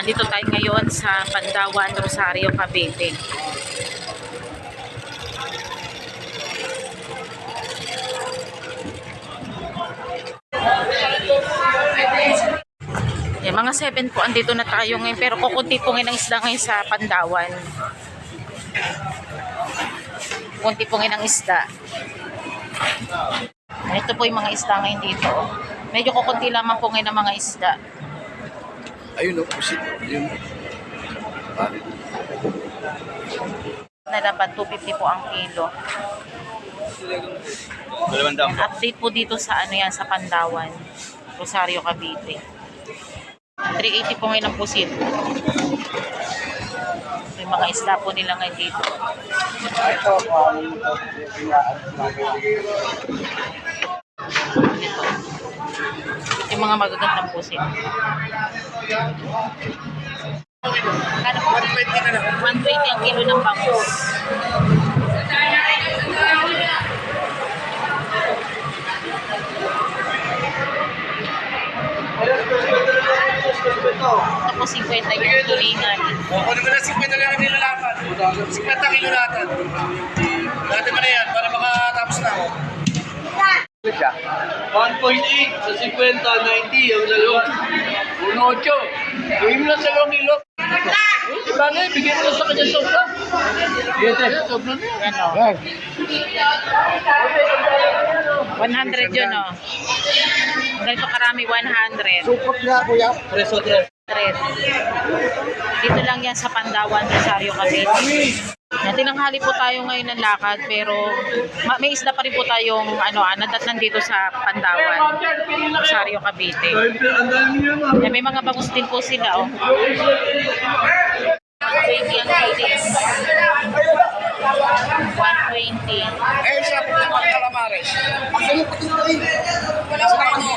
Nandito tayo ngayon sa Pandawan, Rosario, Cavite. Yan, mga 7 po, andito na tayo ngayon. Pero kukunti po ngayon ang isda ngayon sa Pandawan. Kunti po ngayon ang isda. Ito po yung mga isda ngayon dito. Medyo kukunti lamang po ngayon ang mga isda. Ayun o, pusit. Yun. Bakit? Na dapat 250 po ang kilo. Dalawang daan Yan, update po dito sa ano yan, sa Pandawan. Rosario, Cavite. 380 po ngayon ang pusit. Yung mga isda po nila ngayon dito. Ito, Ito. Mga magagandang pusit. Kano po? 120 na lang. 120 ang kilo ng bangus. Tapos 50 yung tulingan. O, kunin mo na 50 na lang ang nilalaman. 50 kilo natin. Natin mo na yan para makatapos na ako. 1.8 sa 50, 90 ang lalong. 1.8. Gawin mo lang sa long ilok. Di ba nga, bigyan mo lang sa kanya sobra. Yes, sobra na yan. Ano? 100 yun, oh. Ganito karami, 100. Support nga, kuya. Preso din. 100. Dito lang yan sa Pandawan, Rosario, Cavite. Tinanghali po tayo ngayon ng lakad, pero ma- may isda pa rin po tayong ano, ah, nadatnan dito sa Pandawan, Rosario, Cavite. Ang. Yan, may mga bangus din po sila, oh. 120 ang kilis. 120. Eh, siya po ng calamares. Calamares.